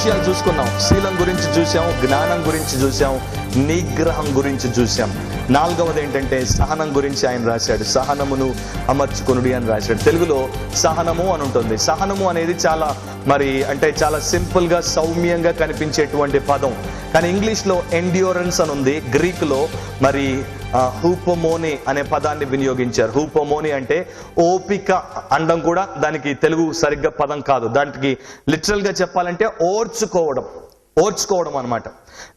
విషయాలు చూసుకున్నాం. శీలం గురించి చూసాం జ్ఞానం గురించి చూసాం నిగ్రహం గురించి చూసాం నాలుగవది ఏంటంటే సహనం గురించి ఆయన రాశాడు. సహనమును అమర్చుకునుడి అని రాశాడు. తెలుగులో సహనము అని ఉంటుంది. సహనము అనేది చాలా మరి అంటే చాలా సింపుల్గా సౌమ్యంగా కనిపించేటువంటి పదం. కానీ ఇంగ్లీష్లో ఎండ్యూరెన్స్ అని ఉంది. గ్రీక్లో మరి హూపమోని అనే పదాన్ని వినియోగించారు. హూపమోని అంటే ఓపిక అండం కూడా దానికి తెలుగు సరిగ్గా పదం కాదు. దానికి లిటరల్గా చెప్పాలంటే ఓర్చుకోవడం. ఓర్చుకోవడం అనమాట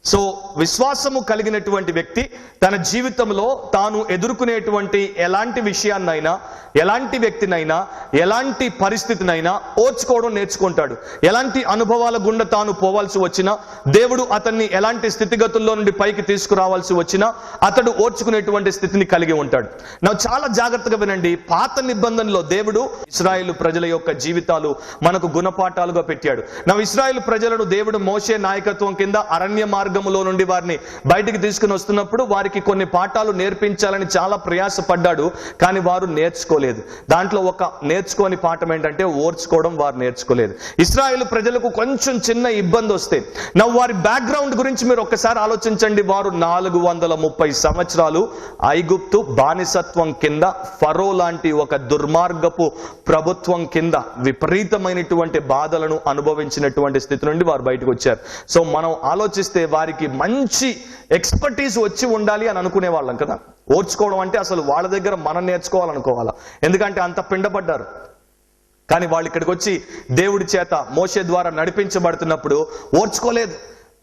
సో విశ్వాసము కలిగినటువంటి వ్యక్తి తన జీవితంలో తాను ఎదుర్కొనేటువంటి ఎలాంటి విషయాన్నైనా ఎలాంటి వ్యక్తినైనా ఎలాంటి పరిస్థితినైనా ఓర్చుకోవడం నేర్చుకుంటాడు. ఎలాంటి అనుభవాల గుండా తాను పోవాల్సి వచ్చినా దేవుడు అతన్ని ఎలాంటి స్థితిగతుల్లో నుండి పైకి తీసుకురావాల్సి వచ్చినా అతడు ఓర్చుకునేటువంటి స్థితిని కలిగి ఉంటాడు. నా చాలా జాగ్రత్తగా వినండి పాత నిబంధనలో దేవుడు ఇస్రాయేల్ ప్రజల యొక్క జీవితాలు మనకు గుణపాఠాలుగా పెట్టాడు. నా ఇస్రాయేల్ ప్రజలను దేవుడు మోసే నాయకత్వం కింద అరణ్య మార్గములో నుండి వారిని బయటికి తీసుకుని వస్తున్నప్పుడు వారికి కొన్ని పాఠాలు నేర్పించాలని చాలా ప్రయాసపడ్డాడు కానీ వారు నేర్చుకోలేదు. దాంట్లో ఒక నేర్చుకోని పాఠం ఏంటంటే ఓర్చుకోవడం వారు నేర్చుకోలేదు. ఇస్రాయేల్ ప్రజలకు కొంచెం చిన్న ఇబ్బంది వస్తే నా వారి బ్యాక్గ్రౌండ్ గురించి మీరు ఒక్కసారి ఆలోచించండి. వారు నాలుగు వందల ముప్పై సంవత్సరాలు ఐగుప్తు బానిసత్వం కింద ఫరో లాంటి ఒక దుర్మార్గపు ప్రభుత్వం కింద విపరీతమైనటువంటి బాధలను అనుభవించినటువంటి స్థితి నుండి వారు బయటకు వచ్చారు. సో మనం ఆలోచిస్తే వారికి మంచి ఎక్స్పర్టీస్ వచ్చి ఉండాలి అని అనుకునే వాళ్ళం కదా. ఓర్చుకోవడం అంటే అసలు వాళ్ళ దగ్గర మనం నేర్చుకోవాలనుకోవాలా? ఎందుకంటే అంత పిండపడ్డారు కానీ వాళ్ళు ఇక్కడికి వచ్చి దేవుడి చేత మోసే ద్వారా నడిపించబడుతున్నప్పుడు ఓర్చుకోలేదు.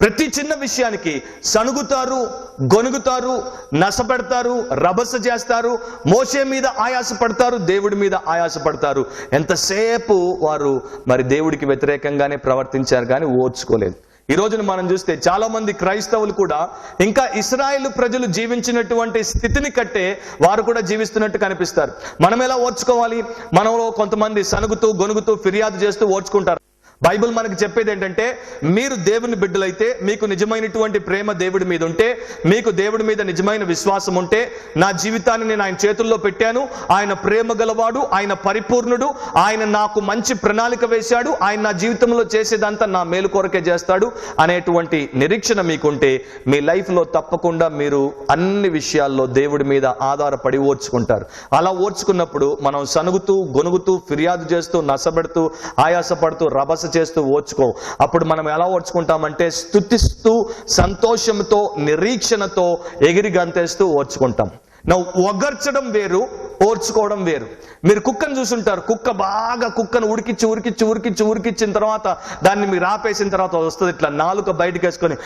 ప్రతి చిన్న విషయానికి సణుగుతారు గొనుగుతారు నసపెడతారు రభస చేస్తారు మోసే మీద ఆయాసపడతారు దేవుడి మీద ఆయాసపడతారు ఎంతసేపు వారు మరి దేవుడికి వ్యతిరేకంగానే ప్రవర్తించారు కానీ ఓర్చుకోలేదు. ఈ రోజున మనం చూస్తే చాలా మంది క్రైస్తవులు కూడా ఇంకా ఇస్రాయేల్ ప్రజలు జీవించినటువంటి స్థితిని కట్టే వారు కూడా జీవిస్తున్నట్టు కనిపిస్తారు. మనం ఎలా ఓర్చుకోవాలి? మనలో కొంతమంది సనుగుతూ గొనుగుతూ ఫిర్యాదు చేస్తూ ఓర్చుకుంటారు. బైబిల్ మనకు చెప్పేది ఏంటంటే మీరు దేవుని బిడ్డలైతే మీకు నిజమైనటువంటి ప్రేమ దేవుడి మీద ఉంటే మీకు దేవుడి మీద నిజమైన విశ్వాసం ఉంటే నా జీవితాన్ని నేను ఆయన చేతుల్లో పెట్టాను. ఆయన ప్రేమ గలవాడు ఆయన పరిపూర్ణుడు ఆయన నాకు మంచి ప్రణాళిక వేశాడు ఆయన నా జీవితంలో చేసేదంతా నా మేలు కొరకే చేస్తాడు అనేటువంటి నిరీక్షణ మీకుంటే మీ లైఫ్లో తప్పకుండా మీరు అన్ని విషయాల్లో దేవుడి మీద ఆధారపడి ఓర్చుకుంటారు. అలా ఓర్చుకున్నప్పుడు మనం సనుగుతూ గొనుగుతూ ఫిర్యాదు చేస్తూ నసబెడుతూ ఆయాసపడుతూ రభస చేస్తూ ఓర్చుకోం. అప్పుడు మనం ఎలా ఓర్చుకుంటామంటే స్థుతిస్తూ సంతోషంతో నిరీక్షణతో ఎగిరి గంతేస్తూ ఓర్చుకుంటాం. నా ఒగర్చడం వేరు ఓర్చుకోవడం వేరు. మీరు కుక్కను చూసుంటారు. కుక్క బాగా కుక్కను ఉడికిచ్చి ఉరికిచ్చి ఉరికిచ్చి ఉరికిచ్చిన తర్వాత దాన్ని మీరు ఆపేసిన తర్వాత వస్తుంది ఇట్లా నాలుక బయటకు వేసుకొని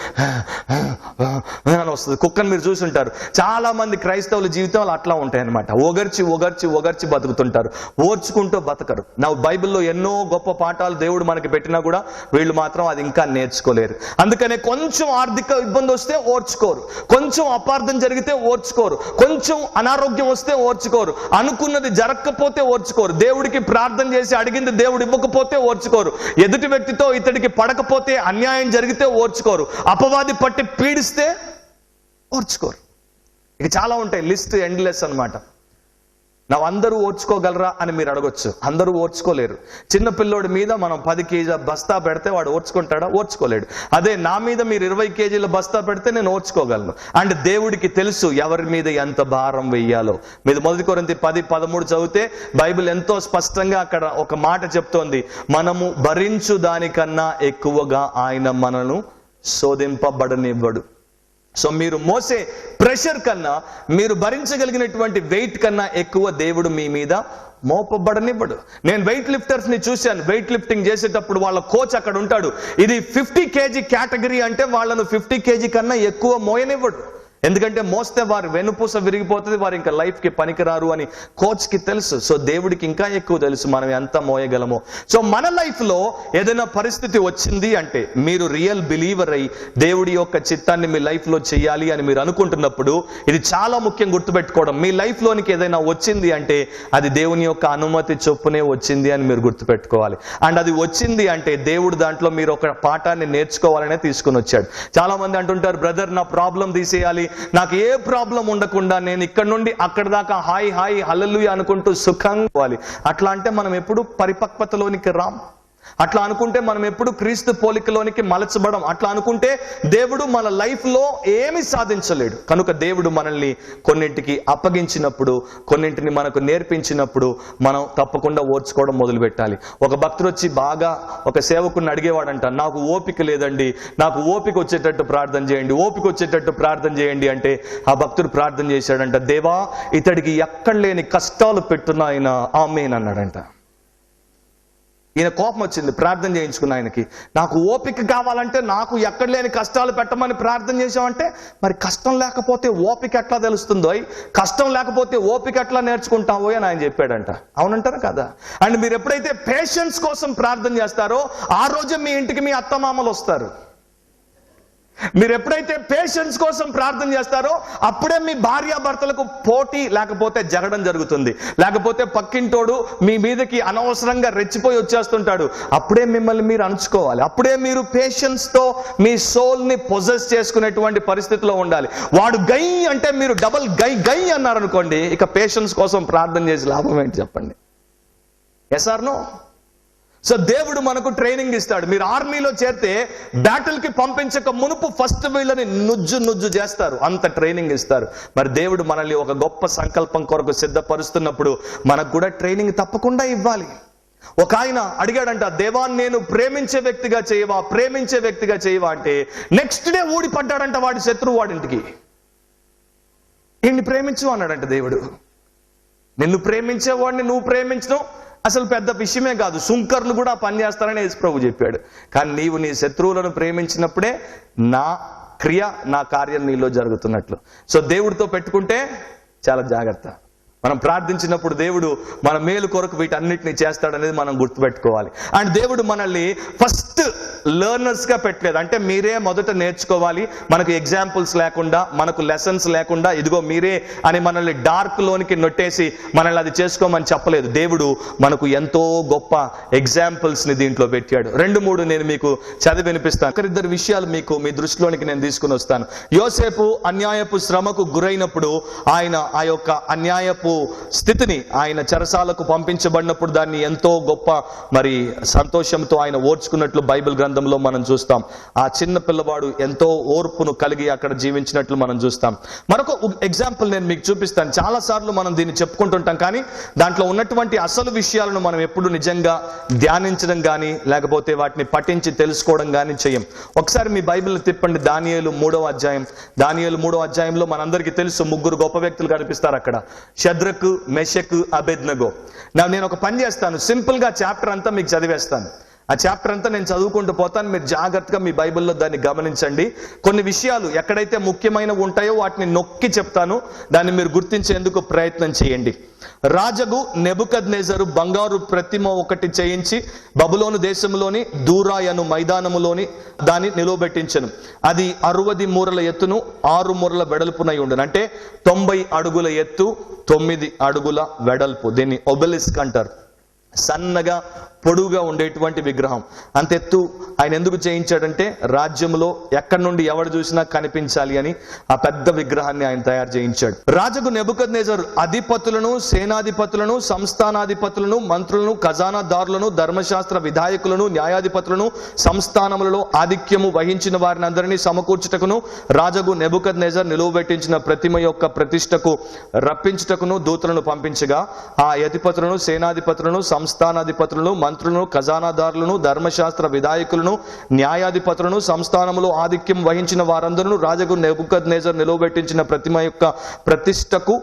అని వస్తుంది. కుక్కను మీరు చూసుంటారు. చాలా మంది క్రైస్తవుల జీవితాలు అట్లా ఉంటాయన్నమాట. ఒగర్చి ఒగర్చి ఒగర్చి బతుకుతుంటారు. ఓర్చుకుంటూ బతకరు. నా బైబిల్లో ఎన్నో గొప్ప పాఠాలు దేవుడు మనకి పెట్టినా కూడా వీళ్ళు మాత్రం అది ఇంకా నేర్చుకోలేరు. అందుకనే కొంచెం ఆర్థిక ఇబ్బంది వస్తే ఓర్చుకోరు. కొంచెం అపార్థం జరిగితే ఓర్చుకోరు. కొంచెం అనారోగ్యం వస్తే ఓర్చుకోరు. అనుకున్నది జరగకపోతే ఓర్చుకోరు. దేవుడికి ప్రార్థన చేసి అడిగింది దేవుడు ఇవ్వకపోతే ఓర్చుకోరు. ఎదుటి వ్యక్తితో ఇతడికి పడకపోతే అన్యాయం జరిగితే ఓర్చుకోరు. అపవాది పట్టి పీడిస్తే ఓర్చుకోరు. ఇక చాలా ఉంటాయి. లిస్ట్ ఎండ్లెస్ అన్నమాట. నా అందరూ ఓర్చుకోగలరా అని మీరు అడగొచ్చు. అందరూ ఓర్చుకోలేరు. చిన్న పిల్లోడి మీద మనం పది కేజీల బస్తా పెడితే వాడు ఓర్చుకుంటాడా? ఓర్చుకోలేడు. అదే నా మీద మీరు ఇరవై కేజీల బస్తా పెడితే నేను ఓర్చుకోగలను. అండ్ దేవుడికి తెలుసు ఎవరి మీద ఎంత భారం వెయ్యాలో. మీరు మొదటి కొరింతి పది పదమూడు చదివితే బైబిల్ ఎంతో స్పష్టంగా అక్కడ ఒక మాట చెప్తోంది. మనము భరించు దానికన్నా ఎక్కువగా ఆయన మనను శోధింపబడనివ్వడు. సో మీరు మోసే ప్రెషర్ కన్నా మీరు భరించగలిగినటువంటి వెయిట్ కన్నా ఎక్కువ దేవుడు మీ మీద మోపబడనివ్వడు. నేను వెయిట్ లిఫ్టర్స్ని చూశాను. వెయిట్ లిఫ్టింగ్ చేసేటప్పుడు వాళ్ళ కోచ్ అక్కడ ఉంటాడు. ఇది ఫిఫ్టీ కేజీ కేటగిరీ అంటే వాళ్ళను ఫిఫ్టీ కేజీ కన్నా ఎక్కువ మోయనివ్వడు. ఎందుకంటే మోస్తే వారి వెనుపూస విరిగిపోతుంది వారు ఇంకా లైఫ్కి పనికిరారు అని కోచ్కి తెలుసు. సో దేవుడికి ఇంకా ఎక్కువ తెలుసు మనం ఎంత మోయగలమో. సో మన లైఫ్లో ఏదైనా పరిస్థితి వచ్చింది అంటే మీరు రియల్ బిలీవర్ అయి దేవుడి యొక్క చిత్తాన్ని మీ లైఫ్లో చేయాలి అని మీరు అనుకుంటున్నప్పుడు ఇది చాలా ముఖ్యం గుర్తుపెట్టుకోవడం. మీ లైఫ్లోనికి ఏదైనా వచ్చింది అంటే అది దేవుని యొక్క అనుమతి చొప్పునే వచ్చింది అని మీరు గుర్తుపెట్టుకోవాలి. అండ్ అది వచ్చింది అంటే దేవుడు దాంట్లో మీరు ఒక పాఠాన్ని నేర్చుకోవాలనే తీసుకుని వచ్చాడు. చాలా మంది అంటుంటారు బ్రదర్ నా ప్రాబ్లం తీసేయాలి. నాకు ఏ ప్రాబ్లం ఉండకుండా నేను ఇక్కడ నుండి అక్కడ దాకా హాయ్ హాయ్ హల్లెలూయా అనుకుంటూ సుఖంగా పోవాలి. అట్లా అంటే మనం ఎప్పుడు పరిపక్వతలోనికి రాం. అట్లా అనుకుంటే మనం ఎప్పుడు క్రీస్తు పోలికలోనికి మలచబడం. అట్లా అనుకుంటే దేవుడు మన లైఫ్లో ఏమి సాధించలేడు. కనుక దేవుడు మనల్ని కొన్నింటికి అప్పగించినప్పుడు కొన్నింటిని మనకు నేర్పించినప్పుడు మనం తప్పకుండా ఓర్చుకోవడం మొదలుపెట్టాలి. ఒక భక్తుడు వచ్చి బాగా ఒక సేవకుని అడిగేవాడంట నాకు ఓపిక లేదండి నాకు ఓపిక వచ్చేటట్టు ప్రార్థన చేయండి ఓపిక వచ్చేటట్టు ప్రార్థన చేయండి అంటే ఆ భక్తుడు ప్రార్థన చేశాడంట దేవా ఇతడికి ఎక్కడ లేని కష్టాలు పెట్టున్నాయన ఆమెన్ అన్నాడంట. ఈయన కోపం వచ్చింది ప్రార్థన చేయించుకున్న ఆయనకి. నాకు ఓపిక కావాలంటే నాకు ఎక్కడ లేని కష్టాలు పెట్టమని ప్రార్థన చేసామంటే మరి కష్టం లేకపోతే ఓపిక ఎట్లా తెలుస్తుందో కష్టం లేకపోతే ఓపిక ఎట్లా నేర్చుకుంటావో అని ఆయన చెప్పాడంట. అవునంటారా కదా? అండ్ మీరు ఎప్పుడైతే పేషెన్స్ కోసం ప్రార్థన చేస్తారో ఆ రోజే మీ ఇంటికి మీ అత్తమామలు వస్తారు. మీరు ఎప్పుడైతే పేషెన్స్ కోసం ప్రార్థన చేస్తారో అప్పుడే మీ భార్యాభర్తలకు పోటీ లేకపోతే జరగడం జరుగుతుంది. లేకపోతే పక్కింటోడు మీ మీదకి అనవసరంగా రెచ్చిపోయి వచ్చేస్తుంటాడు. అప్పుడే మిమ్మల్ని మీరు అణుచుకోవాలి. అప్పుడే మీరు పేషెన్స్తో మీ సోల్ని పొజెస్ చేసుకునేటువంటి పరిస్థితిలో ఉండాలి. వాడు గై అంటే మీరు డబల్ గై గై అన్నారు అనుకోండి ఇక పేషెన్స్ కోసం ప్రార్థన చేసి లాభం ఏంటి చెప్పండి? ఎస్ ఆర్ నో సో దేవుడు మనకు ట్రైనింగ్ ఇస్తాడు. మీరు ఆర్మీలో చేరితే బ్యాటిల్కి పంపించక మునుపు ఫస్ట్ వీళ్ళని నుజ్జు నుజ్జు చేస్తారు. అంత ట్రైనింగ్ ఇస్తారు. మరి దేవుడు మనల్ని ఒక గొప్ప సంకల్పం కొరకు సిద్ధపరుస్తున్నప్పుడు మనకు కూడా ట్రైనింగ్ తప్పకుండా ఇవ్వాలి. ఒక ఆయన అడిగాడంట దేవాన్ని నేను ప్రేమించే వ్యక్తిగా చేయవా? ప్రేమించే వ్యక్తిగా చేయవా? అంటే నెక్స్ట్ డే ఊడిపడ్డాడంట వాడి శత్రువు వాడింటికి. ఈయన్ని ప్రేమించు అన్నాడంట దేవుడు. నిన్ను ప్రేమించేవాడిని నువ్వు ప్రేమించడం అసలు పెద్ద విషయమే కాదు సుంకర్లు కూడా పని చేస్తారని ప్రభు చెప్పాడు. కానీ నీవు నీ శత్రువులను ప్రేమించినప్పుడే నా క్రియ నా కార్యం నీలో జరుగుతున్నట్లు. సో దేవుడితో పెట్టుకుంటే చాలా జాగ్రత్త. మనం ప్రార్థించినప్పుడు దేవుడు మన మేలు కొరకు వీటన్నిటిని చేస్తాడనేది మనం గుర్తుపెట్టుకోవాలి. అండ్ దేవుడు మనల్ని ఫస్ట్ లెర్నర్స్గా పెట్టలేదు. అంటే మీరే మొదట నేర్చుకోవాలి. మనకు ఎగ్జాంపుల్స్ లేకుండా మనకు లెసన్స్ లేకుండా ఇదిగో మీరే అని మనల్ని డార్క్ లోనికి నొట్టేసి మనల్ని అది చేసుకోమని చెప్పలేదు. దేవుడు మనకు ఎంతో గొప్ప ఎగ్జాంపుల్స్ని దీంట్లో పెట్టాడు. రెండు మూడు నేను మీకు చదివి వినిపిస్తాను. ఒకరిద్దరు విషయాలు మీకు మీ దృష్టిలోనికి నేను తీసుకుని వస్తాను. యోసేపు అన్యాయపు శ్రమకు గురైనప్పుడు ఆయన ఆ యొక్క అన్యాయపు స్థితిని ఆయన చెరసాలకు పంపించబడినప్పుడు దాన్ని ఎంతో గొప్ప మరి సంతోషంతో ఆయన ఓర్చుకున్నట్లు బైబిల్ గ్రంథంలో మనం చూస్తాం. ఆ చిన్న పిల్లవాడు ఎంతో ఓర్పును కలిగి అక్కడ జీవించినట్లు మనం చూస్తాం. మరొక ఎగ్జాంపుల్ నేను మీకు చూపిస్తాను. చాలా సార్లు మనం దీన్ని చెప్పుకుంటుంటాం కానీ దాంట్లో ఉన్నటువంటి అసలు విషయాలను మనం ఎప్పుడు నిజంగా ధ్యానించడం కానీ లేకపోతే వాటిని పఠించి తెలుసుకోవడం కానీ చేయం. ఒకసారి మీ బైబిల్ తిప్పండి. దానియలు మూడవ అధ్యాయం. దానియలు మూడవ అధ్యాయంలో మనందరికీ తెలుసు ముగ్గురు గొప్ప వ్యక్తులు కనిపిస్తారు అక్కడ. షద్రకు మెషకు అబెద్నగో. నా నేను ఒక పని చేస్తాను. సింపుల్గా చాప్టర్ అంతా మీకు చదివేస్తాను. ఆ చాప్టర్ అంతా నేను చదువుకుంటూ పోతాను. మీరు జాగ్రత్తగా మీ బైబిల్లో దాన్ని గమనించండి. కొన్ని విషయాలు ఎక్కడైతే ముఖ్యమైనవి ఉంటాయో వాటిని నొక్కి చెప్తాను. దాన్ని మీరు గుర్తించేందుకు ప్రయత్నం చేయండి. రాజగు నెబుకద్ నేజరు బంగారు ప్రతిమ ఒకటి చేయించి బబులోను దేశంలోని దూరాయను మైదానములోని దాన్ని నిలువబెట్టించను. అది అరవది మూరల ఎత్తును ఆరు మూరల వెడల్పునై ఉండను. అంటే తొంభై అడుగుల ఎత్తు తొమ్మిది అడుగుల వెడల్పు. దీన్ని ఒబెలిస్క్ అంటారు. సన్నగా పొడుగుగా ఉండేటువంటి విగ్రహం. అంత ఎత్తు ఆయన ఎందుకు చేయించాడంటే రాజ్యంలో ఎక్కడి నుండి ఎవడు చూసినా కనిపించాలి అని ఆ పెద్ద విగ్రహాన్ని ఆయన తయారు చేయించాడు. రాజుకు నెబుకద్నేజర్ అధిపతులను సేనాధిపతులను సంస్థానాధిపతులను మంత్రులను ఖజానాదారులను ధర్మశాస్త్ర విధాయకులను న్యాయాధిపతులను సంస్థానములలో ఆధిక్యము వహించిన వారిని అందరినీ సమకూర్చుటకును రాజగు నెబుకద్నేజర్ నిలువబెట్టించిన ప్రతిమ యొక్క ప్రతిష్టకు రప్పించుటకును దూతలను పంపించగా ఆ అధిపతులను సేనాధిపతులను సంస్థానాధిపతులను మంత్రులను ఖజానాదారులను ధర్మశాస్త్ర విధాయకులను న్యాయాధిపతులను సంస్థానములో ఆధిక్యం వహించిన వారందరూ రాజగు నెబుకద్ నేజర్ నిలువబెట్టించిన ప్రతిమ యొక్క ప్రతిష్టకు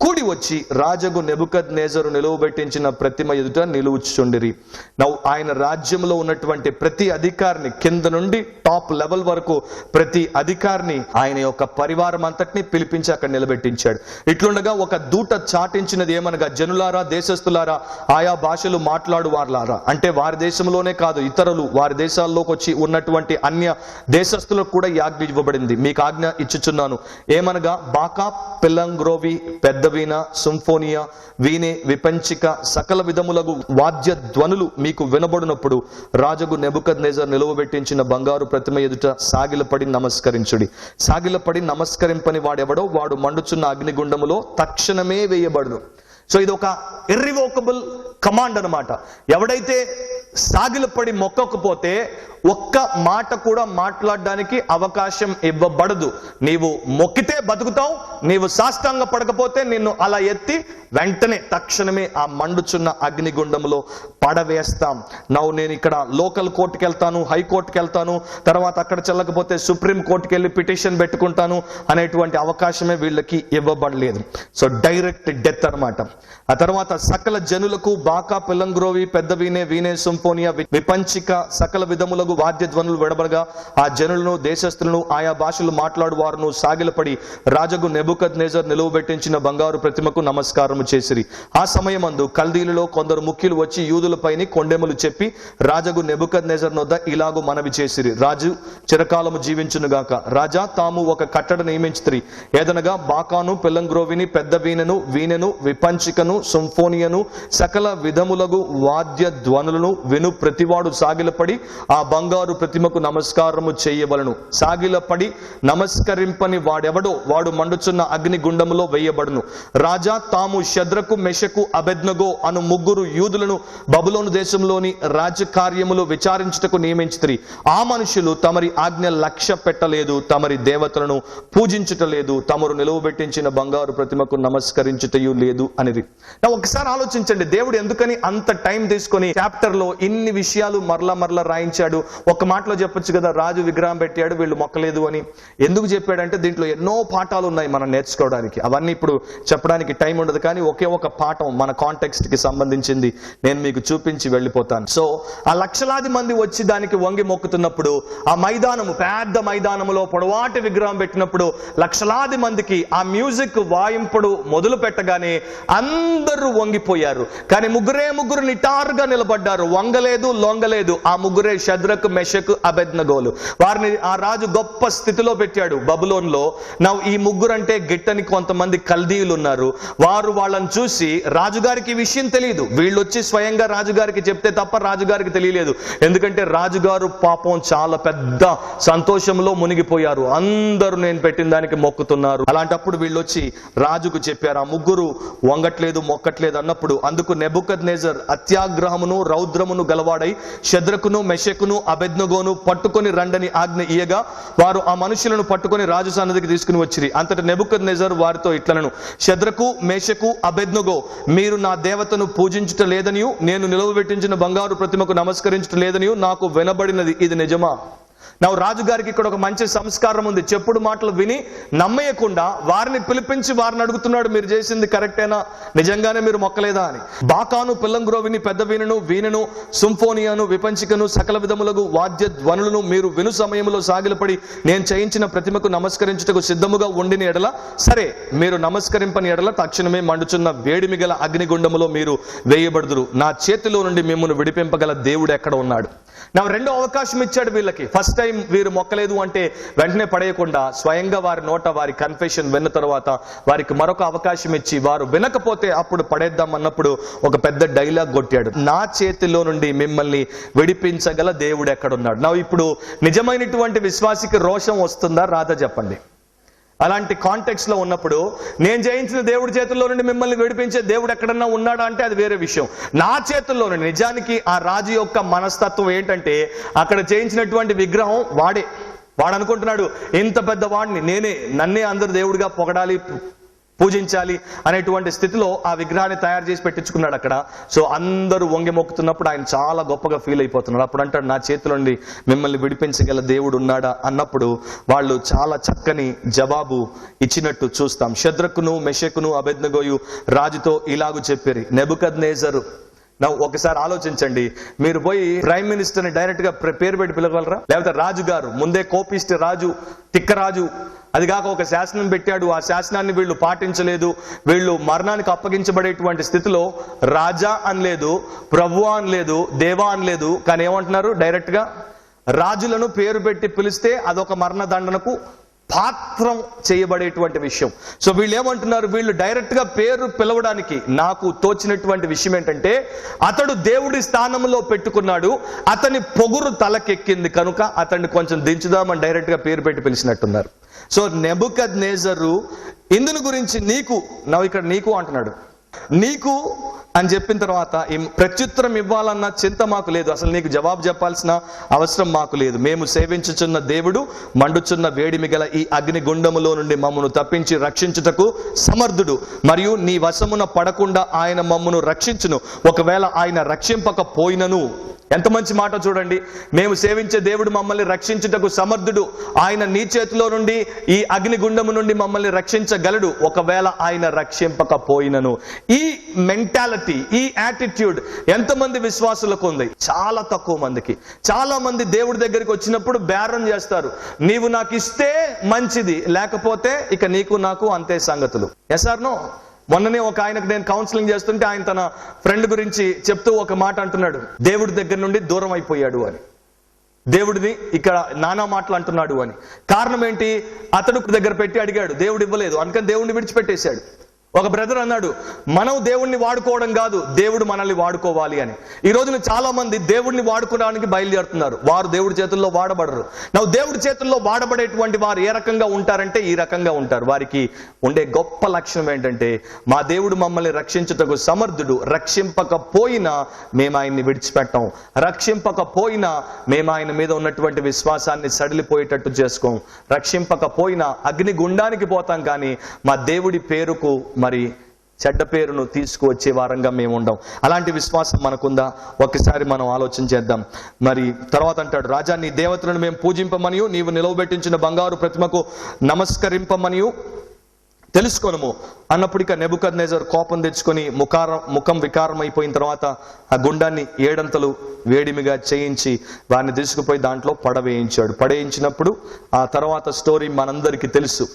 కూడి వచ్చి రాజగు నెబుకద్ నేజరు నిలువబెట్టించిన ప్రతిమ ఎదుట నిలువుచుండిరి నవ్వు ఆయన రాజ్యంలో ఉన్నటువంటి ప్రతి అధికారిని కింద నుండి టాప్ లెవెల్ వరకు ప్రతి అధికారిని ఆయన యొక్క పరివారం అంతటిని పిలిపించి అక్కడ నిలబెట్టించాడు. ఇట్లుండగా ఒక దూట చాటించినది ఏమనగా జనులారా దేశస్థులారా ఆయా భాషలు మాట్లాడు వారులారా. అంటే వారి దేశంలోనే కాదు ఇతరులు వారి దేశాల్లోకి వచ్చి ఉన్నటువంటి అన్య దేశస్థులకు కూడా ఈ ఆజ్ఞ ఇవ్వబడింది. మీకు ఆజ్ఞ ఇచ్చుచున్నాను. ఏమనగా బాకా పిల్లంగ్రోవి పెద్ద వీణ సింఫోనియా వీణే విపంచిక సకల విధములగు వాద్య ధ్వనులు మీకు వినబడినప్పుడు రాజగు నెబుకద్ నేజర్ నిలువబెట్టించిన బంగారు ప్రతిమ ఎదుట సాగిలపడి నమస్కరించుడి. సాగిలపడి నమస్కరింపని వాడెవడో వాడు మండుచున్న అగ్నిగుండములో తక్షణమే వేయబడును. సో ఇది ఒక ఇర్రివోకబుల్ కమాండ్ అన్నమాట. ఎవడైతే సాగిలపడి మొక్కకపోతే ఒక్క మాట కూడా మాట్లాడడానికి అవకాశం ఇవ్వబడదు. నీవు మొక్కితే బతుకుతావు నీవు సాష్టాంగ పడకపోతే నిన్ను అలా ఎత్తి వెంటనే తక్షణమే ఆ మండుచున్న అగ్నిగుండంలో పడవేస్తాం. నవ్వు నేను ఇక్కడ లోకల్ కోర్టుకి వెళ్తాను హైకోర్టుకి వెళ్తాను తర్వాత అక్కడ చెల్లకపోతే సుప్రీం కోర్టుకి వెళ్ళి పిటిషన్ పెట్టుకుంటాను అనేటువంటి అవకాశమే వీళ్ళకి ఇవ్వబడలేదు. సో డైరెక్ట్ డెత్ అన్నమాట. ఆ తర్వాత సకల జనులకు బాకా పిల్లంగ్రోవి పెద్ద వీణే వీణే సింఫోనియా వి- విపంచిక సకల విధములకు వాద్య ధ్వనులు విడబడగా ఆ జనులను దేశస్థులను ఆయా భాషలు మాట్లాడు వారును సాగిలపడి రాజగు నెబుకద్ నేజర్ నిలువబెట్టించిన బంగారు ప్రతిమకు నమస్కారం. ప్రచారము చేసిరి. ఆ సమయమందు కల్దీలలో కొందరు ముఖ్యులు వచ్చి యూదులపైని కొండెములు చెప్పి రాజగు నెబుకద్ నేజర్ ఇలాగు మనవి చేసిరి. రాజు చిరకాలము జీవించునుగాక రాజా తాము ఒక కట్టడ నియమించిరి ఏదనగా బాకాను పిల్లంగ్రోవిని పెద్ద వీణను వీణను విపంచికను సుంఫోనియను సకల విధములగు వాద్య ధ్వనులను విను ప్రతివాడు సాగిలపడి ఆ బంగారు ప్రతిమకు నమస్కారము చేయవలను. సాగిలపడి నమస్కరింపని వాడెవడో వాడు మండుచున్న అగ్ని గుండములో వేయబడును. రాజా తాము శద్రకు మెషకు అబెద్నగో అను ముగ్గురు యూదులను బబులోను దేశంలోని రాజకార్యములు విచారించుటకు నియమించుతరి. ఆ మనుషులు తమరి ఆజ్ఞ లక్ష్య పెట్టలేదు తమరి దేవతలను పూజించుటలేదు తమరు నిలువబెట్టించిన బంగారు ప్రతిమకు నమస్కరించుటయు లేదు అనేది నా ఒకసారి ఆలోచించండి దేవుడు ఎందుకని అంత టైం తీసుకొని చాప్టర్లో ఇన్ని విషయాలు మరల మరల రాయించాడు? ఒక మాటలో చెప్పొచ్చు కదా రాజు విగ్రహం పెట్టాడు వీళ్ళు మొక్కలేదు అని. ఎందుకు చెప్పాడంటే దీంట్లో ఎన్నో పాఠాలు ఉన్నాయి మనం నేర్చుకోవడానికి. అవన్నీ ఇప్పుడు చెప్పడానికి టైం ఉండదు కానీ ఒకే ఒక పాఠం మన కాంటెక్స్ట్కి సంబంధించింది. నేను మీకు చూపించి వెళ్ళిపోతాను. సో ఆ లక్షలాది మంది వచ్చి దానికి వంగి మొక్కుతున్నప్పుడు ఆ మైదానము పెద్ద మైదానములో పొడవాటి విగ్రహం పెట్టినప్పుడు లక్షలాది మందికి ఆ మ్యూజిక్ వాయింపుడు మొదలు పెట్టగానే అందరూ వంగిపోయారు. కానీ ముగ్గురే ముగ్గురు నిటారుగా నిలబడ్డారు. వంగలేదు లొంగలేదు. ఆ ముగ్గురే శద్రకు మెషకు అబెద్నగోలు. వారిని ఆ రాజు గొప్ప స్థితిలో పెట్టాడు. బబులోన్లో నా ఈ ముగ్గురంటే గిట్టని కొంతమంది కల్దీయులు ఉన్నారు వారు వాళ్ళని చూసి రాజుగారికి విషయం తెలియదు వీళ్ళు వచ్చి స్వయంగా రాజుగారికి చెప్తే తప్ప రాజుగారికి తెలియలేదు. ఎందుకంటే రాజుగారు పాపం చాలా పెద్ద సంతోషంలో మునిగిపోయారు. అందరూ నేను పెట్టిన దానికి మొక్కుతున్నారు. అలాంటప్పుడు వీళ్ళు వచ్చి రాజుకు చెప్పారు ఆ ముగ్గురు వంగట్లేదు మొక్కట్లేదు అన్నప్పుడు అందుకు నెబుకద్ నేజర్ అత్యాగ్రహమును రౌద్రమును గలవాడై శద్రకును మెషకును అబెద్నగోను పట్టుకొని రండని ఆజ్ఞ ఇయ్యగా వారు ఆ మనుషులను పట్టుకొని రాజు సన్నదికి తీసుకుని వచ్చిరి. అంతటి నెబుకద్ నేజర్ వారితో ఇట్లనను శద్రకు మేషకు అబెద్నుగో మీరు నా దేవతను పూజించుట లేదనియు నేను నిలవబెట్టించిన బంగారు ప్రతిమకు నమస్కరించుట లేదనియు నాకు వినబడినది ఇది నిజమా? నా రాజుగారికి ఇక్కడ ఒక మంచి సంస్కారం ఉంది. చెప్పుడు మాటలు విని నమ్మేయకుండా వారిని పిలిపించి వారిని అడుగుతున్నాడు. మీరు చేసింది కరెక్టేనా? నిజంగానే మీరు మొక్కలేదా అని. బాకాను పిల్లంగ్రోవిని పెద్ద వీణను వీణను సుంఫోనియాను విపంచికను సకల విధములకు వాద్య ధ్వనులను మీరు విను సమయంలో సాగిలపడి నేను చేయించిన ప్రతిమకు నమస్కరించుటకు సిద్ధముగా ఉండిన ఎడల సరే మీరు నమస్కరింపని ఎడల తక్షణమే మండుచున్న వేడిమి గల అగ్నిగుండములో మీరు వేయబడుదురు. నా చేతిలో నుండి మిమ్మల్ని విడిపింపగల దేవుడు ఎక్కడ ఉన్నాడు? నా రెండో అవకాశం ఇచ్చాడు వీళ్ళకి. ఫస్ట్ టైం వీరు మొక్కలేదు అంటే వెంటనే పడేయకుండా స్వయంగా వారి నోట వారి కన్ఫెషన్ విన్న తర్వాత వారికి మరొక అవకాశం ఇచ్చి వారు వినకపోతే అప్పుడు పడేద్దాం అన్నప్పుడు ఒక పెద్ద డైలాగ్ కొట్టాడు. నా చేతిలో నుండి మిమ్మల్ని విడిపించగల దేవుడు ఎక్కడున్నాడు? నా ఇప్పుడు నిజమైనటువంటి విశ్వాసికి రోషం వస్తుందా? రాదా చెప్పండి. అలాంటి కాంటెక్స్లో ఉన్నప్పుడు నేను జయించిన దేవుడి చేతుల్లో నుండి మిమ్మల్ని విడిపించే దేవుడు ఎక్కడన్నా ఉన్నాడా అంటే అది వేరే విషయం. నా చేతుల్లో నుండి నిజానికి ఆ రాజు యొక్క మనస్తత్వం ఏంటంటే అక్కడ చేయించినటువంటి విగ్రహం వాడే. వాడు అనుకుంటున్నాడు ఇంత పెద్ద వాడిని నేనే నన్నే అందరు దేవుడిగా పొగడాలి పూజించాలి అనేటువంటి స్థితిలో ఆ విగ్రహాన్ని తయారు చేసి పెట్టించుకున్నాడు అక్కడ. సో అందరూ వంగి మొక్కుతున్నప్పుడు ఆయన చాలా గొప్పగా ఫీల్ అయిపోతున్నాడు అప్పుడు అంటాడు నా చేతిలోండి మిమ్మల్ని విడిపించగల దేవుడు ఉన్నాడా? అన్నప్పుడు వాళ్ళు చాలా చక్కని జవాబు ఇచ్చినట్టు చూస్తాం. శద్రకును మెషకును అభెజ్ఞగోయు రాజుతో ఇలాగు చెప్పారు నెబుకద్ నేజరు నా ఒకసారి ఆలోచించండి మీరు పోయి ప్రైమ్ మినిస్టర్ని డైరెక్ట్గా పేరు పెట్టి పిలవగలరా? లేకపోతే రాజు గారు ముందే కోపిస్ట్ రాజు తిక్కరాజు అది కాక ఒక శాసనం పెట్టాడు. ఆ శాసనాన్ని వీళ్ళు పాటించలేదు. వీళ్ళు మరణానికి అప్పగించబడేటువంటి స్థితిలో రాజా అనలేదు ప్రభు అనలేదు దేవా అనలేదు. కానీ ఏమంటున్నారు? డైరెక్ట్గా రాజులను పేరు పెట్టి పిలిస్తే అదొక మరణ దండనకు పాత్రం చేయబడేటువంటి విషయం. సో వీళ్ళు ఏమంటున్నారు వీళ్ళు డైరెక్ట్గా పేరు పిలవడానికి నాకు తోచినటువంటి విషయం ఏంటంటే అతడు దేవుడి స్థానంలో పెట్టుకున్నాడు. అతని పొగురు తలకెక్కింది కనుక అతన్ని కొంచెం దించుదామని డైరెక్ట్గా పేరు పెట్టి పిలిచినట్టున్నారు. సో నెబుకద్ నేజరు ఇందుని గురించి నీకు నవ్వు ఇక్కడ నీకు అంటున్నాడు. నీకు అని చెప్పిన తర్వాత ప్రత్యుత్తరం ఇవ్వాలన్న చింత మాకు లేదు. అసలు నీకు జవాబు చెప్పాల్సిన అవసరం మాకు లేదు. మేము సేవించుచున్న దేవుడు మండుచున్న వేడిమి గల ఈ అగ్ని గుండములో నుండి మమ్మను తప్పించి రక్షించుటకు సమర్థుడు. మరియు నీ వశమున పడకుండా ఆయన మమ్మను రక్షించును. ఒకవేళ ఆయన రక్షింపకపోయినను ఎంత మంచి మాట చూడండి. మేము సేవించే దేవుడు మమ్మల్ని రక్షించుటకు సమర్థుడు. ఆయన నీ చేతిలో నుండి ఈ అగ్నిగుండము నుండి మమ్మల్ని రక్షించగలడు. ఒకవేళ ఆయన రక్షింపకపోయినను. ఈ మెంటాలిటీ ఈ యాటిట్యూడ్ ఎంతమంది విశ్వాసులకు ఉంది? చాలా తక్కువ మందికి. చాలా మంది దేవుడి దగ్గరికి వచ్చినప్పుడు బేరం చేస్తారు. నీవు నాకు ఇస్తే మంచిది లేకపోతే ఇక నీకు నాకు అంతే సంగతులు. ఎస్ ఆర్ నో మొన్ననే ఒక ఆయనకు నేను కౌన్సిలింగ్ చేస్తుంటే ఆయన తన ఫ్రెండ్ గురించి చెప్తూ ఒక మాట అంటున్నాడు. దేవుడి దగ్గర నుండి దూరం అయిపోయాడు అని. దేవుడిని ఇక్కడ నానా మాటలు అంటున్నాడు అని. కారణం ఏంటి? అతడు దగ్గర పెట్టి అడిగాడు. దేవుడు ఇవ్వలేదు. అందుకని దేవుడిని విడిచిపెట్టేశాడు. ఒక బ్రదర్ అన్నాడు మనం దేవుణ్ణి వాడుకోవడం కాదు దేవుడు మనల్ని వాడుకోవాలి అని. ఈ రోజున చాలా మంది దేవుడిని వాడుకోవడానికి బయలుదేరుతున్నారు. వారు దేవుడి చేతుల్లో వాడబడరు. నా దేవుడి చేతుల్లో వాడబడేటువంటి వారు ఏ రకంగా ఉంటారంటే ఈ రకంగా ఉంటారు. వారికి ఉండే గొప్ప లక్షణం ఏంటంటే మా దేవుడు మమ్మల్ని రక్షించుటకు సమర్థుడు. రక్షింపకపోయినా మేము ఆయన్ని విడిచిపెట్టాం. రక్షింపకపోయినా మేము ఆయన మీద ఉన్నటువంటి విశ్వాసాన్ని సడిలిపోయేటట్టు చేసుకోం. రక్షింపకపోయినా అగ్ని గుండానికి పోతాం కానీ మా దేవుడి పేరుకు మరి చెడ్డ పేరును తీసుకువచ్చే వారంగా మేము ఉండం. అలాంటి విశ్వాసం మనకుందా? ఒక్కసారి మనం ఆలోచన చేద్దాం. మరి తర్వాత అంటాడు రాజా నీ దేవతలను మేము పూజింపమనియు నీవు నిలవబెట్టించిన బంగారు ప్రతిమకు నమస్కరింపమనియు తెలుసుకోనము. అన్నప్పుడు ఇక నెబుకద్ కోపం తెచ్చుకొని ముఖారం ముఖం వికారం అయిపోయిన తర్వాత ఆ గుండాన్ని ఏడంతలు వేడిమిగా చేయించి వారిని తీసుకుపోయి దాంట్లో పడవేయించాడు. పడేయించినప్పుడు ఆ తర్వాత స్టోరీ మనందరికీ తెలుసు.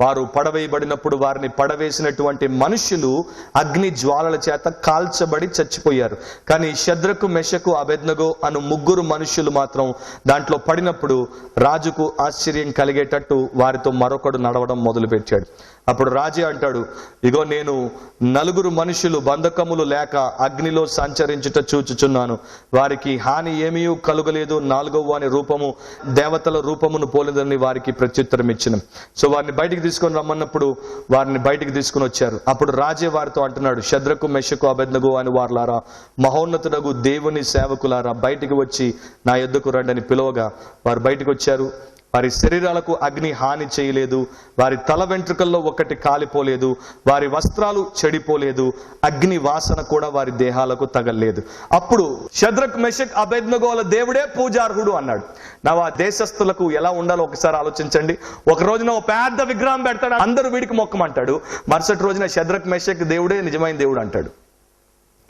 వారు పడవేయబడినప్పుడు వారిని పడవేసినటువంటి మనుష్యులు అగ్ని జ్వాలల చేత కాల్చబడి చచ్చిపోయారు. కానీ శద్రకు మెషకు అబెద్నగో అను ముగ్గురు మనుష్యులు మాత్రం దాంట్లో పడినప్పుడు రాజుకు ఆశ్చర్యం కలిగేటట్టు వారితో మరొకడు నడవడం మొదలుపెట్టాడు. అప్పుడు రాజే అంటాడు ఇగో నేను నలుగురు మనుషులు బంధకములు లేక అగ్నిలో సంచరించుట చూచుచున్నాను. వారికి హాని ఏమీ కలుగలేదు. నాలుగవ వాని రూపము దేవతల రూపమును పోలేదని వారికి ప్రత్యుత్తరం ఇచ్చిన. సో వారిని బయటికి తీసుకొని రమ్మన్నప్పుడు వారిని బయటికి తీసుకొని వచ్చారు. అప్పుడు రాజే వారితో అంటున్నాడు శద్రకు మెషకు అబెద్నగు అని వారులారా మహోన్నతుడగు దేవుని సేవకులారా బయటికి వచ్చి నా ఎద్దుకు రండి అని పిలువగా. వారు బయటకు వచ్చారు. వారి శరీరాలకు అగ్ని హాని చేయలేదు వారి తల వెంట్రుకల్లో ఒకటి కాలిపోలేదు వారి వస్త్రాలు చెడిపోలేదు అగ్ని వాసన కూడా వారి దేహాలకు తగలేదు అప్పుడు శద్రక్ మెషక్ అభెజ్ఞగోల దేవుడే పూజార్హుడు అన్నాడు. నా ఆ దేశస్థులకు ఎలా ఉండాలో ఒకసారి ఆలోచించండి. ఒక రోజున ఒక పెద్ద విగ్రహం పెడతాడు అందరూ వీడికి మొక్కమంటాడు. మరుసటి రోజున శద్రక్ మెషక్ దేవుడే నిజమైన దేవుడు అంటాడు.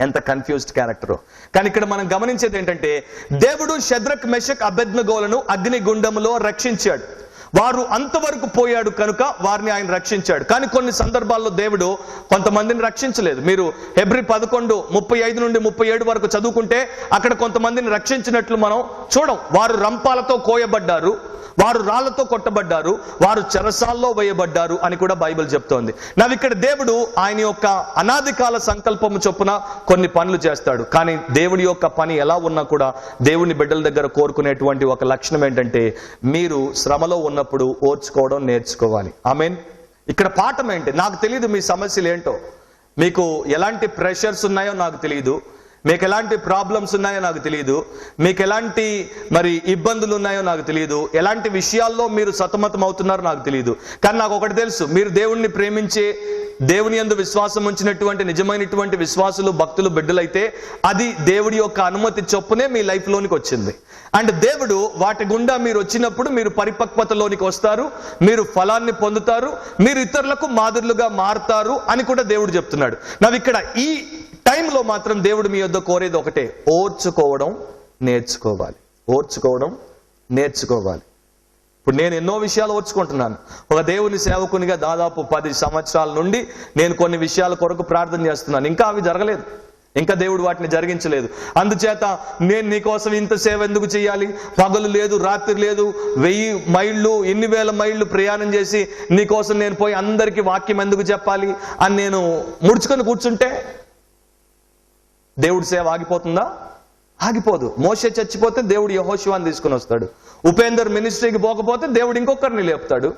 ఎంత కన్ఫ్యూజ్డ్ క్యారెక్టర్ కానీ ఇక్కడ మనం గమనించేది ఏంటంటే దేవుడు శద్రక్ మెషక్ అభెజ్ఞగోలను అగ్ని గుండంలో రక్షించాడు. వారు అంతవరకు పోయాడు కనుక వారిని ఆయన రక్షించాడు. కానీ కొన్ని సందర్భాల్లో దేవుడు కొంతమందిని రక్షించలేదు. మీరు ఎబ్రి పదకొండు ముప్పై ఐదు నుండి ముప్పై ఏడు వరకు చదువుకుంటే అక్కడ కొంతమందిని రక్షించినట్లు మనం చూడం. వారు రంపాలతో కోయబడ్డారు వారు రాళ్ళతో కొట్టబడ్డారు వారు చెరసాల్లో వేయబడ్డారు అని కూడా బైబిల్ చెప్తోంది. నాకు ఇక్కడ దేవుడు ఆయన యొక్క అనాది కాల సంకల్పము చొప్పున కొన్ని పనులు చేస్తాడు. కానీ దేవుడి యొక్క పని ఎలా ఉన్నా కూడా దేవుని బిడ్డల దగ్గర కోరుకునేటువంటి ఒక లక్షణం ఏంటంటే మీరు శ్రమలో ఉన్న ఉన్నప్పుడు ఓర్చుకోవడం నేర్చుకోవాలి. మీన్ ఇక్కడ పాఠం ఏంటి? నాకు తెలియదు మీ సమస్యలు ఏంటో. మీకు ఎలాంటి ప్రెషర్స్ ఉన్నాయో నాకు తెలియదు మీకు ఎలాంటి ప్రాబ్లమ్స్ ఉన్నాయో నాకు తెలియదు మీకు ఎలాంటి మరి ఇబ్బందులు ఉన్నాయో నాకు తెలియదు ఎలాంటి విషయాల్లో మీరు సతమతం అవుతున్నారో నాకు తెలియదు కానీ నాకు ఒకటి తెలుసు. మీరు దేవుణ్ణి ప్రేమించే దేవుని యందు విశ్వాసం ఉంచినటువంటి నిజమైనటువంటి విశ్వాసులు భక్తులు బిడ్డలైతే అది దేవుడి యొక్క అనుమతి చొప్పునే మీ లైఫ్లోనికి వచ్చింది. అండ్ దేవుడు వాటి గుండా మీరు వచ్చినప్పుడు మీరు పరిపక్వతలోనికి వస్తారు. మీరు ఫలాన్ని పొందుతారు. మీరు ఇతరులకు మాదిరులుగా మారుతారు అని కూడా దేవుడు చెప్తున్నాడు. నాకు ఇక్కడ ఈ టైంలో మాత్రం దేవుడు మీ యొద్ద కోరేది ఒకటే ఓర్చుకోవడం నేర్చుకోవాలి. ఓర్చుకోవడం నేర్చుకోవాలి. ఇప్పుడు నేను ఎన్నో విషయాలు ఓర్చుకుంటున్నాను. ఒక దేవుని సేవకునిగా దాదాపు పది సంవత్సరాల నుండి నేను కొన్ని విషయాల కొరకు ప్రార్థన చేస్తున్నాను. ఇంకా అవి జరగలేదు. ఇంకా దేవుడు వాటిని జరిగించలేదు. అందుచేత నేను నీకోసం ఇంత సేవ ఎందుకు చేయాలి? పగలు లేదు రాత్రి లేదు వెయ్యి మైళ్ళు ఎన్ని వేల మైళ్ళు ప్రయాణం చేసి నీకోసం నేను పోయి అందరికీ వాక్యం ఎందుకు చెప్పాలి? అని నేను ముడుచుకొని కూర్చుంటే దేవుడి సేవ ఆగిపోతుందా? ఆగిపోదు. మోసే చచ్చిపోతే దేవుడు యహోశివాన్ని తీసుకుని వస్తాడు. ఉపేందర్ మినిస్ట్రీకి పోకపోతే దేవుడు ఇంకొకరిని లేపుతాడు.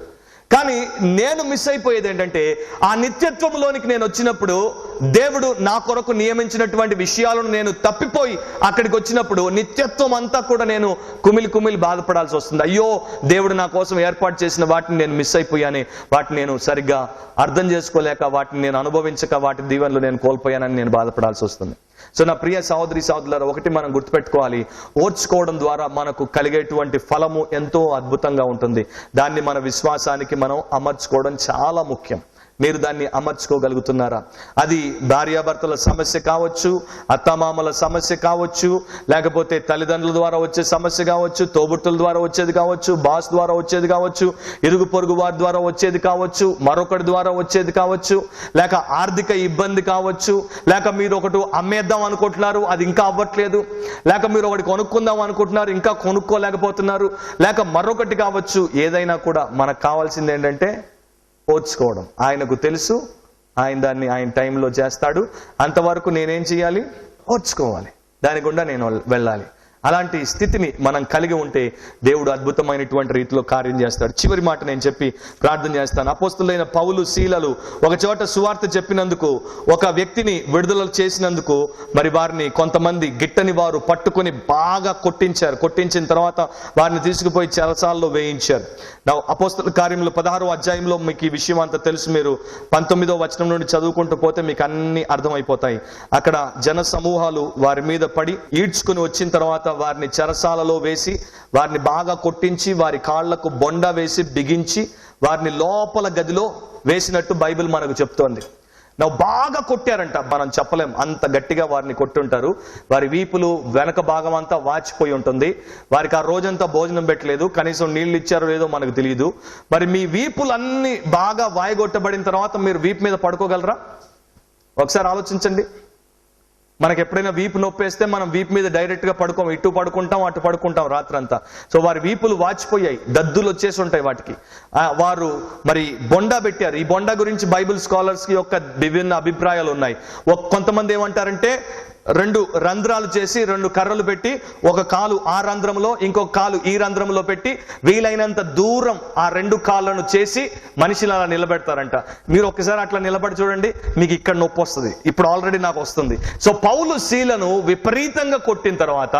కానీ నేను మిస్ అయిపోయేది ఏంటంటే ఆ నిత్యత్వంలోనికి నేను వచ్చినప్పుడు దేవుడు నా కొరకు నియమించినటువంటి విషయాలను నేను తప్పిపోయి అక్కడికి వచ్చినప్పుడు నిత్యత్వం అంతా కూడా నేను కుమిలి కుమిలి బాధపడాల్సి వస్తుంది. అయ్యో దేవుడు నా కోసం ఏర్పాటు చేసిన వాటిని నేను మిస్ అయిపోయాను వాటిని నేను సరిగ్గా అర్థం చేసుకోలేక వాటిని నేను అనుభవించక వాటి దీవెనలు నేను కోల్పోయానని నేను బాధపడాల్సి వస్తుంది. సో నా ప్రియ సహోదరి సహోదరులారా ఒకటి మనం గుర్తుపెట్టుకోవాలి. ఓర్చుకోవడం ద్వారా మనకు కలిగేటువంటి ఫలము ఎంతో అద్భుతంగా ఉంటుంది. దాన్ని మన విశ్వాసానికి మనం అమర్చుకోవడం చాలా ముఖ్యం. మీరు దాన్ని అమర్చుకోగలుగుతున్నారా? అది భార్యాభర్తల సమస్య కావచ్చు అత్తమామల సమస్య కావచ్చు లేకపోతే తల్లిదండ్రుల ద్వారా వచ్చే సమస్య కావచ్చు తోబుట్టుల ద్వారా వచ్చేది కావచ్చు బాస్ ద్వారా వచ్చేది కావచ్చు ఇరుగు పొరుగు వారి ద్వారా వచ్చేది కావచ్చు మరొకటి ద్వారా వచ్చేది కావచ్చు లేక ఆర్థిక ఇబ్బంది కావచ్చు లేక మీరు ఒకటి అమ్మేద్దాం అనుకుంటున్నారు అది ఇంకా అవ్వట్లేదు లేక మీరు ఒకటి కొనుక్కుందాం అనుకుంటున్నారు ఇంకా కొనుక్కోలేకపోతున్నారు లేక మరొకటి కావచ్చు ఏదైనా కూడా మనకు కావాల్సింది ఏంటంటే ఓర్చుకోవడం. ఆయనకు తెలుసు ఆయన దాన్ని ఆయన టైంలో చేస్తాడు. అంతవరకు నేనేం చేయాలి? ఓర్చుకోవాలి. దాని గుండా నేను వెళ్ళాలి. అలాంటి స్థితిని మనం కలిగి ఉంటే దేవుడు అద్భుతమైనటువంటి రీతిలో కార్యం చేస్తాడు. చివరి మాట నేను చెప్పి ప్రార్థన చేస్తాను. అపోస్తులైన పౌలు శీలలు ఒక చోట సువార్త చెప్పినందుకు ఒక వ్యక్తిని విడుదల చేసినందుకు మరి వారిని కొంతమంది గిట్టని వారు పట్టుకొని బాగా కొట్టించారు. కొట్టించిన తర్వాత వారిని తీసుకుపోయి చెరసాల్లో వేయించారు. నా అపోస్తుల కార్యంలో పదహారో అధ్యాయంలో మీకు ఈ విషయం అంతా తెలుసు. మీరు పంతొమ్మిదో వచనం నుండి చదువుకుంటూ పోతే మీకు అన్ని అర్థమైపోతాయి. అక్కడ జన సమూహాలు వారి మీద పడి ఈడ్చుకుని వచ్చిన తర్వాత వారిని చెరసాలలో వేసి వారిని బాగా కొట్టించి వారి కాళ్ళకు బొండ వేసి బిగించి వారిని లోపల గదిలో వేసినట్టు బైబిల్ మనకు చెప్తోంది. నా బాగా కొట్టారంట మనం చెప్పలేం. అంత గట్టిగా వారిని కొట్టుంటారు. వారి వీపులు వెనక భాగం అంతా వాచిపోయి ఉంటుంది. వారికి ఆ రోజంతా భోజనం పెట్టలేదు. కనీసం నీళ్ళు ఇచ్చారో లేదో మనకు తెలియదు మరి మీ వీపులన్నీ బాగా వాయగొట్టబడిన తర్వాత మీరు వీపు మీద పడుకోగలరా? ఒకసారి ఆలోచించండి. మనకి ఎప్పుడైనా వీపు నొప్పేస్తే మనం వీపు మీద డైరెక్ట్గా పడుకోం ఇటు పడుకుంటాం అటు పడుకుంటాం రాత్రంతా. సో వారి వీపులు వాచిపోయాయి. దద్దులు వచ్చేసి ఉంటాయి వాటికి. వారు మరి బొండా పెట్టారు. ఈ బొండా గురించి బైబిల్ స్కాలర్స్కి యొక్క విభిన్న అభిప్రాయాలు ఉన్నాయి. కొంతమంది ఏమంటారంటే రెండు రంధ్రాలు చేసి రెండు కర్రలు పెట్టి ఒక కాలు ఆ రంధ్రంలో ఇంకొక కాలు ఈ రంధ్రంలో పెట్టి వీలైనంత దూరం ఆ రెండు కాళ్ళను చేసి మనిషిని అలా నిలబెడతారంట. మీరు ఒకసారి అట్లా నిలబడి చూడండి మీకు ఇక్కడ నొప్పి వస్తుంది. ఇప్పుడు ఆల్రెడీ నాకు వస్తుంది. సో పౌలు శీలను విపరీతంగా కొట్టిన తర్వాత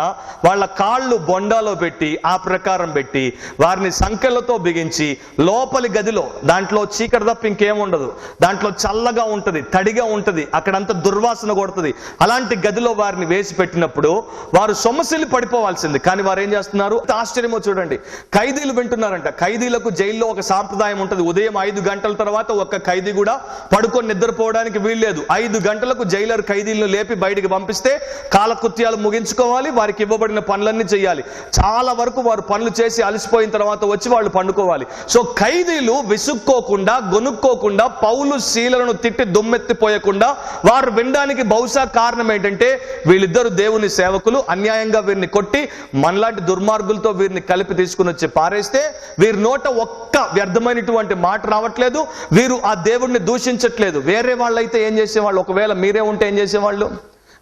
వాళ్ళ కాళ్ళు బొండాలో పెట్టి ఆ ప్రకారం పెట్టి వారిని సంఖ్యలతో బిగించి లోపలి గదిలో దాంట్లో చీకటి తప్ప ఇంకేం ఉండదు. దాంట్లో చల్లగా ఉంటుంది తడిగా ఉంటుంది అక్కడంతా దుర్వాసన కొడుతుంది. అలాంటి గది గదిలో వారిని వేసి పెట్టినప్పుడు వారు సొమ్మసిల్లి పడిపోవాల్సింది. కానీ వారు ఏం చేస్తున్నారు? ఆశ్చర్యమో చూడండి. ఖైదీలు వింటున్నారంట. ఖైదీలకు జైల్లో ఒక సాంప్రదాయం ఉంటుంది. ఉదయం ఐదు గంటల తర్వాత ఒక్క ఖైదీ కూడా పడుకొని నిద్రపోవడానికి వీల్లేదు. ఐదు గంటలకు జైలర్ ఖైదీలను లేపి బయటికి పంపిస్తే కాలకృత్యాలు ముగించుకోవాలి వారికి ఇవ్వబడిన పనులన్నీ చేయాలి చాలా వరకు వారు పనులు చేసి అలసిపోయిన తర్వాత వచ్చి వాళ్ళు పండుకోవాలి. సో ఖైదీలు విసుక్కోకుండా గొనుక్కోకుండా పౌలు శీలను తిట్టి దుమ్మెత్తిపోయకుండా వారు వినడానికి బహుశా కారణం ఏంటంటే వీళ్ళిద్దరు దేవుని సేవకులు అన్యాయంగా వీరిని కొట్టి మనలాంటి దుర్మార్గులతో వీరిని కలిపి తీసుకుని వచ్చి పారేస్తే వీరి నోట ఒక్క వ్యర్థమైనటువంటి మాట రావట్లేదు. వీరు ఆ దేవుడిని దూషించట్లేదు. వేరే వాళ్ళైతే ఏం చేసేవాళ్ళు? ఒకవేళ మీరే ఉంటే ఏం చేసేవాళ్ళు?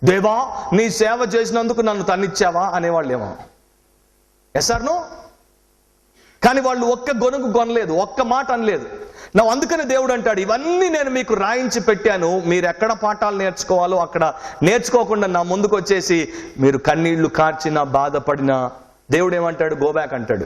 దేవా నీ సేవ చేసినందుకు నన్ను తన్నిచ్చావా? అనేవాళ్ళేమో. ఎస్ ఆర్ నో కానీ వాళ్ళు ఒక్క గొనుగు కొనలేదు. ఒక్క మాట అనలేదు. నా అందుకని దేవుడు అంటాడు ఇవన్నీ నేను మీకు రాయించి పెట్టాను. మీరు ఎక్కడ పాఠాలు నేర్చుకోవాలో అక్కడ నేర్చుకోకుండా నా ముందుకు వచ్చేసి మీరు కన్నీళ్ళు కార్చినా బాధపడినా దేవుడు ఏమంటాడు? గోబ్యాక్ అంటాడు.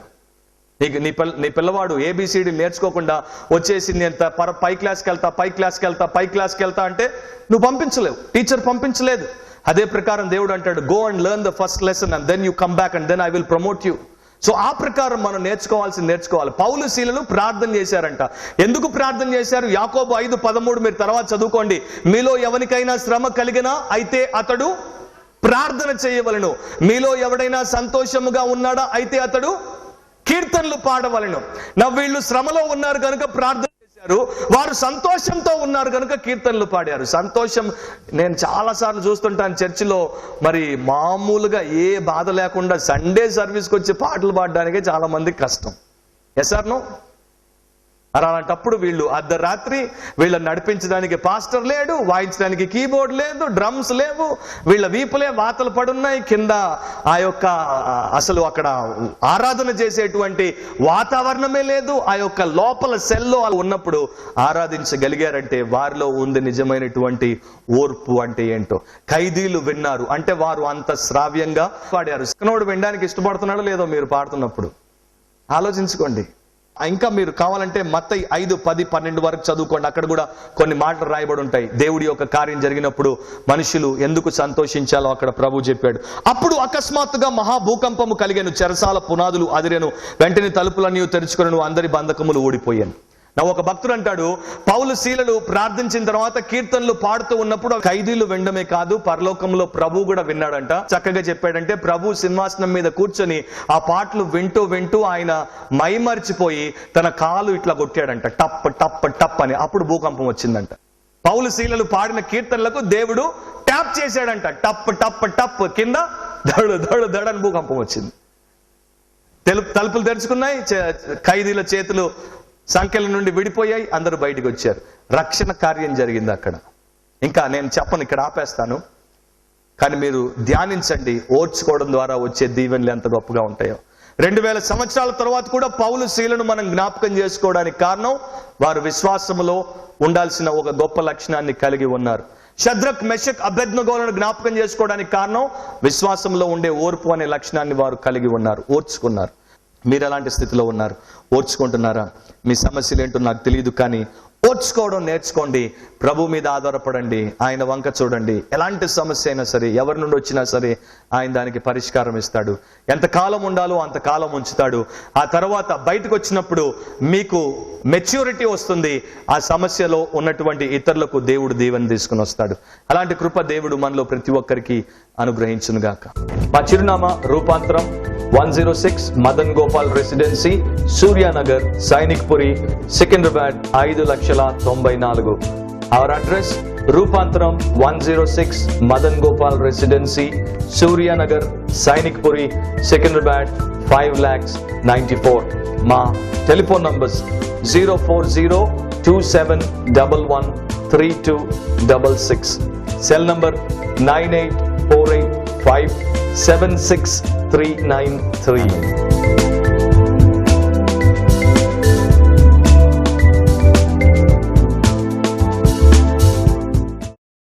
నీకు నీ పిల్ల నీ పిల్లవాడు ఏబిసిడి నేర్చుకోకుండా వచ్చేసి నేను పర పై క్లాస్కి వెళ్తా పై క్లాస్కి వెళ్తా పై క్లాస్కి వెళ్తా అంటే నువ్వు పంపించలేవు. టీచర్ పంపించలేదు. అదే ప్రకారం దేవుడు అంటాడు go and learn the first lesson and then you come back and then I will promote you so ఆ ప్రకారం మనం నేర్చుకోవాల్సింది నేర్చుకోవాలి. పౌలు శీలను ప్రార్థన చేశారంట. ఎందుకు ప్రార్థన చేశారు? యాకోబు ఐదు పదమూడు మీరు తర్వాత చదువుకోండి. మీలో ఎవరికైనా శ్రమ కలిగినా అయితే అతడు ప్రార్థన చేయవలను. మీలో ఎవడైనా సంతోషముగా ఉన్నాడా అయితే అతడు కీర్తనలు పాడవలను. నా వీళ్ళు శ్రమలో ఉన్నారు కనుక ప్రార్థన చేశారు వారు సంతోషంతో ఉన్నారు కనుక కీర్తనలు పాడారు. సంతోషం నేను చాలా సార్లు చూస్తుంటాను చర్చిలో. మరి మామూలుగా ఏ బాధ లేకుండా సండే సర్వీస్కి వచ్చి పాటలు పాడడానికే చాలా మందికి కష్టం. ఎస్ ఆర్ నో అలాంటప్పుడు వీళ్ళు అర్ధరాత్రి వీళ్ళని నడిపించడానికి పాస్టర్ లేడు వాయించడానికి కీబోర్డ్ లేదు డ్రమ్స్ లేవు వీళ్ళ వీపులే వాతలు పడున్నాయి. కింద ఆ యొక్క అసలు అక్కడ ఆరాధన చేసేటువంటి వాతావరణమే లేదు. ఆ యొక్క లోపల సెల్లో ఉన్నప్పుడు ఆరాధించగలిగారంటే వారిలో ఉంది నిజమైనటువంటి ఓర్పు అంటే ఏంటో. ఖైదీలు విన్నారు. అంటే వారు అంత శ్రావ్యంగా పాడారు. సిక్కనోడు వినడానికి ఇష్టపడుతున్నాడో లేదో మీరు పాడుతున్నప్పుడు ఆలోచించుకోండి. ఇంకా మీరు కావాలంటే మత్త ఐదు పది పన్నెండు వరకు చదువుకోండి. అక్కడ కూడా కొన్ని మాటలు రాయబడి ఉంటాయి. దేవుడి యొక్క కార్యం జరిగినప్పుడు మనుషులు ఎందుకు సంతోషించాలో అక్కడ ప్రభు చెప్పాడు. అప్పుడు అకస్మాత్తుగా మహాభూకంపము కలిగాను చెరసాల పునాదులు అదిరెను వెంటనే తలుపులన్నీ తెరుచుకుని అందరి బంధకములు ఊడిపోయాను. నా ఒక భక్తుడు అంటాడు పౌలు శీలలు ప్రార్థించిన తర్వాత కీర్తనలు పాడుతూ ఉన్నప్పుడు ఖైదీలు వినడమే కాదు పరలోకంలో ప్రభు కూడా విన్నాడంట. చక్కగా చెప్పాడంటే ప్రభు సింహాసనం మీద కూర్చొని ఆ పాటలు వింటూ వింటూ ఆయన మైమర్చిపోయి తన కాలు ఇట్లా కొట్టాడంట. టప్ టప్ టప్ అని. అప్పుడు భూకంపం వచ్చిందంట. పౌలు శీలలు పాడిన కీర్తనలకు దేవుడు ట్యాప్ చేశాడంట. టప్ టప్ టప్ కింద దడు దడు దడని భూకంపం వచ్చింది. తెలుపు తలుపులు తెరుచుకున్నాయి ఖైదీల చేతులు సంఖ్యల నుండి విడిపోయాయి అందరూ బయటికి వచ్చారు. రక్షణ కార్యం జరిగింది అక్కడ. ఇంకా నేను చెప్పను ఇక్కడ ఆపేస్తాను. కానీ మీరు ధ్యానించండి ఓర్చుకోవడం ద్వారా వచ్చే దీవెనలు ఎంత గొప్పగా ఉంటాయో. రెండు వేల సంవత్సరాల తర్వాత కూడా పౌలు శీలను మనం జ్ఞాపకం చేసుకోవడానికి కారణం వారు విశ్వాసములో ఉండాల్సిన ఒక గొప్ప లక్షణాన్ని కలిగి ఉన్నారు. శద్రక్ మెషక్ అభ్యర్థనగోలను జ్ఞాపకం చేసుకోవడానికి కారణం విశ్వాసంలో ఉండే ఓర్పు అనే లక్షణాన్ని వారు కలిగి ఉన్నారు ఓర్చుకున్నారు. మీరు ఎలాంటి స్థితిలో ఉన్నారు. ఓర్చుకుంటున్నారా? మీ సమస్యలు ఏంటో నాకు తెలియదు కానీ ఓర్చుకోవడం నేర్చుకోండి. ప్రభు మీద ఆధారపడండి ఆయన వంక చూడండి. ఎలాంటి సమస్య అయినా సరే ఎవరి నుండి వచ్చినా సరే ఆయన దానికి పరిష్కారం ఇస్తాడు. ఎంత కాలం ఉండాలో అంత కాలం ఉంచుతాడు. ఆ తర్వాత బయటకు వచ్చినప్పుడు మీకు మెచ్యూరిటీ వస్తుంది. ఆ సమస్యలో ఉన్నటువంటి ఇతరులకు దేవుడు దీవెన తీసుకుని వస్తాడు. అలాంటి కృప దేవుడు మనలో ప్రతి ఒక్కరికి అనుగ్రహించునుగాక. మా చిరునామా రూపాంతరం one zero six Madan Gopal residency Suryanagar Sainikpuri Secunderabad ఐదు లక్షల తొంభై నాలుగు. Our address Rupantram 106 Madan Gopal Residency, Suryanagar, Sainikpuri, Secunderabad 5 lakhs 94. Ma telephone numbers 04027113266. Cell number 98485 76393.